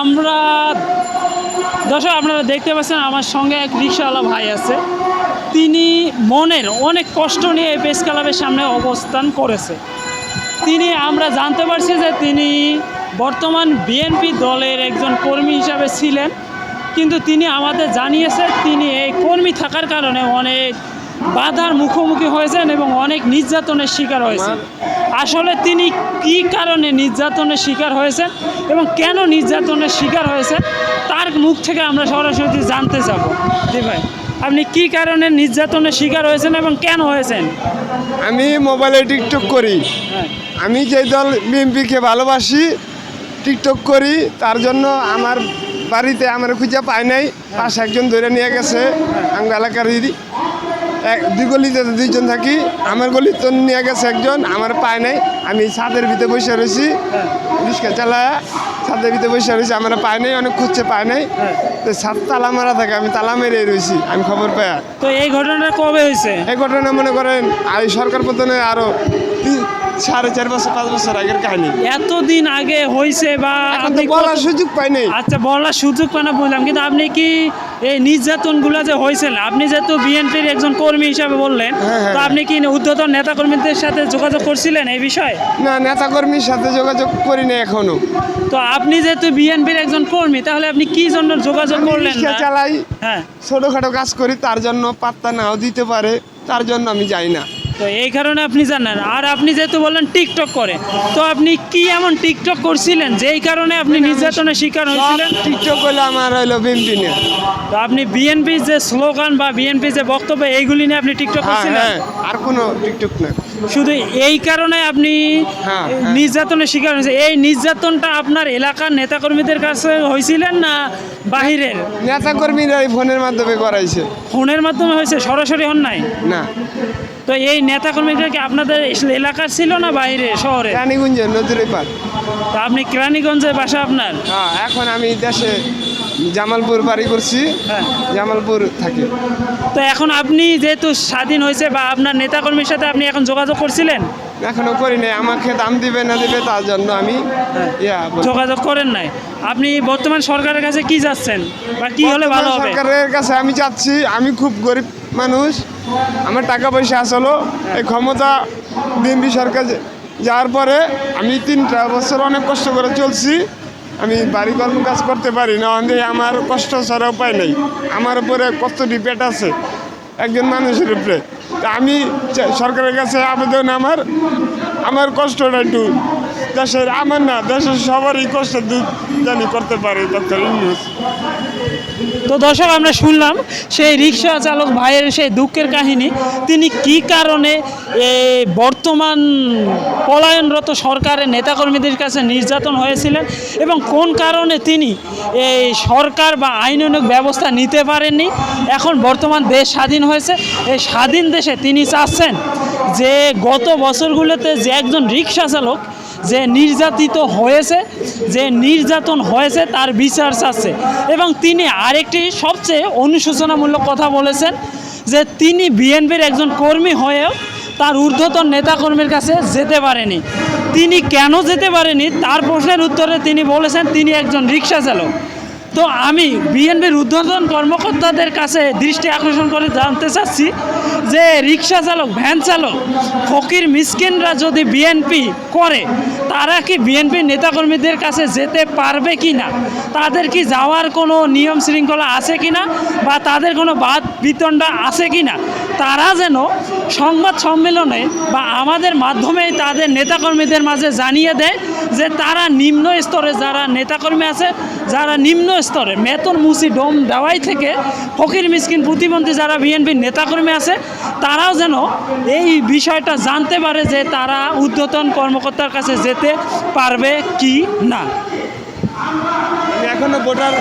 আমরা, দর্শক, আপনারা দেখতে পাচ্ছেন আমার সঙ্গে এক রিক্সাওয়ালা ভাই আছে। তিনি মনের অনেক কষ্ট নিয়ে এই প্রেস ক্লাবের সামনে অবস্থান করেছে। তিনি, আমরা জানতে পারছি যে তিনি বর্তমান বিএনপি দলের একজন কর্মী হিসাবে ছিলেন। কিন্তু তিনি আমাদের জানিয়েছে, তিনি এই কর্মী থাকার কারণে অনেক বাধার মুখোমুখি হয়েছেন এবং অনেক নির্যাতনের শিকার হয়েছেন। আসলে তিনি কি কারণে নির্যাতনের শিকার হয়েছেন এবং কেন নির্যাতনের শিকার হয়েছেন তার মুখ থেকে আমরা সরাসরি জানতে যাব জি ভাই আপনি কি কারণে নির্যাতনের শিকার হয়েছেন এবং কেন হয়েছেন? আমি মোবাইলে টিকটক করি। হ্যাঁ। আমি যে দল বিএনপিকে ভালোবাসি টিকটক করি তার জন্য আমার বাড়িতে আমার খুঁজে পায় নাই। পাশে একজন ধরে নিয়ে গেছে আমি এলাকার এক দুই গলিতে দুইজন থাকি আমার গলিতে নিয়ে গেছে একজন আমার পায় নাই। আমি ছাদের ভিতরে বসে রয়েছি। রিক্সা চালা ছাদের ভিতরে বসে রয়েছি আমার পায় নাই অনেক খুঁজছে পায় নাই। তো ছাদ তালা মারা থাকে আমি তালা মেরে রয়েছি আমি খবর পাই তো এই ঘটনাটা কবে হয়েছে? এই ঘটনা মনে করেন আর সরকার পতনে আরও তিন- সাড়ে চার বছর পাঁচ বছর আগের কাহিনী। এতদিন আগে হয়েছে বা আপনি বলার সুযোগ পাই নাই। আচ্ছা বলার সুযোগ পানা বললাম কিন্তু আপনি কি এই নির্যাতনগুলো যে হয়েছিল আপনি যেহেতু বিএনপির একজন কর্মী হিসাবে বললেন হ্যাঁ, হ্যাঁ, তো আপনি কি উদ্ধতন নেতাকর্মীদের সাথে যোগাযোগ করছিলেন এই বিষয়ে? না নেতাকর্মীর সাথে যোগাযোগ করি না এখনও। তো আপনি যেহেতু বিএনপির একজন কর্মী তাহলে আপনি কি জন্য যোগাযোগ করলেন না? চালাই হ্যাঁ। ছোটখাটো কাজ করি তার জন্য পাত্তা নাও দিতে পারে তার জন্য আমি যাই না। তো এই কারণে আপনি জানেন। আর আপনি যেহেতু বললেন টিকটক করে তো আপনি কি এমন টিকটক করছিলেন যেই কারণে আপনি নির্যাতনের শিকার হয়েছিলেন? টিকটক করলে আমার হইল বিএনপি নিয়ে। তো আপনি বিএনপির যে স্লোগান বা বিএনপির যে বক্তব্য এইগুলি নিয়ে আপনি টিকটক হ্যাঁ করছিলেন? হ্যাঁ আর কোনো টিকটক না শুধু এই কারণে আপনি হ্যাঁ, হ্যাঁ। নির্যাতনের শিকার হয়েছে। এই নির্যাতনটা আপনার এলাকার নেতাকর্মীদের কাছে হয়েছিলেন না বাহিরের? নেতাকর্মীরা এই ফোনের মাধ্যমে করাইছে। ফোনের মাধ্যমে হয়েছে? সরাসরি হন নাই না। তো এই নেতাকর্মীরা কি আপনাদের এলাকার ছিল না বাইরে শহরে? রানীগঞ্জের নদীর পার তো আপনি কেরানীগঞ্জে বাসা আপনার? হ্যাঁ এখন আমি দেশে জামালপুর বাড়ি করছি। হ্যাঁ জামালপুর থাকি। তো এখন আপনি যেহেতু স্বাধীন হয়েছে বা আপনার নেতাকর্মীর সাথে আপনি এখন যোগাযোগ করছিলেন? এখনও করি নাই। আমাকে দাম দিবে না দিবে তার জন্য আমি ইয়া বলি। যোগাযোগ করেন নাই। আপনি বর্তমান সরকারের কাছে কি যাচ্ছেন? বা কি হলে ভালো বর্তমান হবে? সরকারের কাছে আমি চাচ্ছি আমি খুব গরিব মানুষ। আমার টাকা পয়সা আসলো। এই ক্ষমতা বিএনপি সরকার যে- যাওয়ার পরে আমি তিনটা বছর অনেক কষ্ট করে চলছি। আমি বাড়ি কর্ম কাজ করতে পারি না, অন্ধে আমার কষ্ট ছাড়া উপায় নেই। আমার উপরে কত ডিপেট আছে, একজন মানুষের উপরে। আমি সরকারের কাছে আবেদন আমার আমার কষ্টটা একটু দেশের আমার না, দেশের সবারই কষ্ট দুধ জানি করতে পারে ডক্টর ইউনুস। তো দর্শক, আমরা শুনলাম সেই রিক্সা চালক ভাইয়ের সেই দুঃখের কাহিনী। তিনি কি কারণে বর্তমান পলায়নরত সরকারের নেতাকর্মীদের কাছে নির্যাতন হয়েছিলেন এবং কোন কারণে তিনি এই সরকার বা আইনানুগ ব্যবস্থা নিতে পারেননি? এখন বর্তমান দেশ স্বাধীন হয়েছে। এই স্বাধীন দেশে তিনি চাচ্ছেন যে গত বছরগুলোতে যে একজন রিক্সা চালক যে নির্যাতিত হয়েছে, যে নির্যাতন হয়েছে, তার বিচার চাচ্ছে। এবং তিনি আরেকটি সবচেয়ে অনুশোচনামূলক কথা বলেছেন যে তিনি বিএনপির একজন কর্মী হয়েও তার ঊর্ধ্বতন নেতাকর্মীর কাছে যেতে পারেনি। তিনি কেন যেতে পারেনি? তার প্রশ্নের উত্তরে তিনি বলেছেন, তিনি একজন রিক্সা চালক। তো আমি বিএনপির ঊর্ধ্বতন কর্মকর্তাদের কাছে দৃষ্টি আকর্ষণ করে জানতে চাচ্ছি যে রিক্সা চালক, ভ্যান চালক, ফকির মিসকিনরা যদি বিএনপি করে, তারা কি বিএনপির নেতাকর্মীদের কাছে যেতে পারবে কি না? তাদের কি যাওয়ার কোনো নিয়ম শৃঙ্খলা আছে কি না? বা তাদের কোনো বাদ বিতণ্ডা আছে কি না? তারা যেন সংবাদ সম্মেলনে বা আমাদের মাধ্যমে তাদের নেতাকর্মীদের মাঝে জানিয়ে দেয় যে তারা নিম্ন স্তরে যারা নেতাকর্মী আছে, যারা নিম্ন স্তরে মেতন, মুসি, ডোম দেওয়াই থেকে ফকির, মিসকিন প্রতিমন্ত্রী যারা বিএনপির নেতাকর্মী আছে, তারাও যেন এই বিষয়টা জানতে পারে যে তারা উদ্যতন কর্মকর্তার কাছে যেতে পারবে কি না। এখনও ভোটার